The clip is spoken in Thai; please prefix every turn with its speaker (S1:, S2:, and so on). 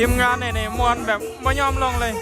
S1: ทีมงานเนี่ยเนี่ยมวนแบบไม่ยอมลงเลย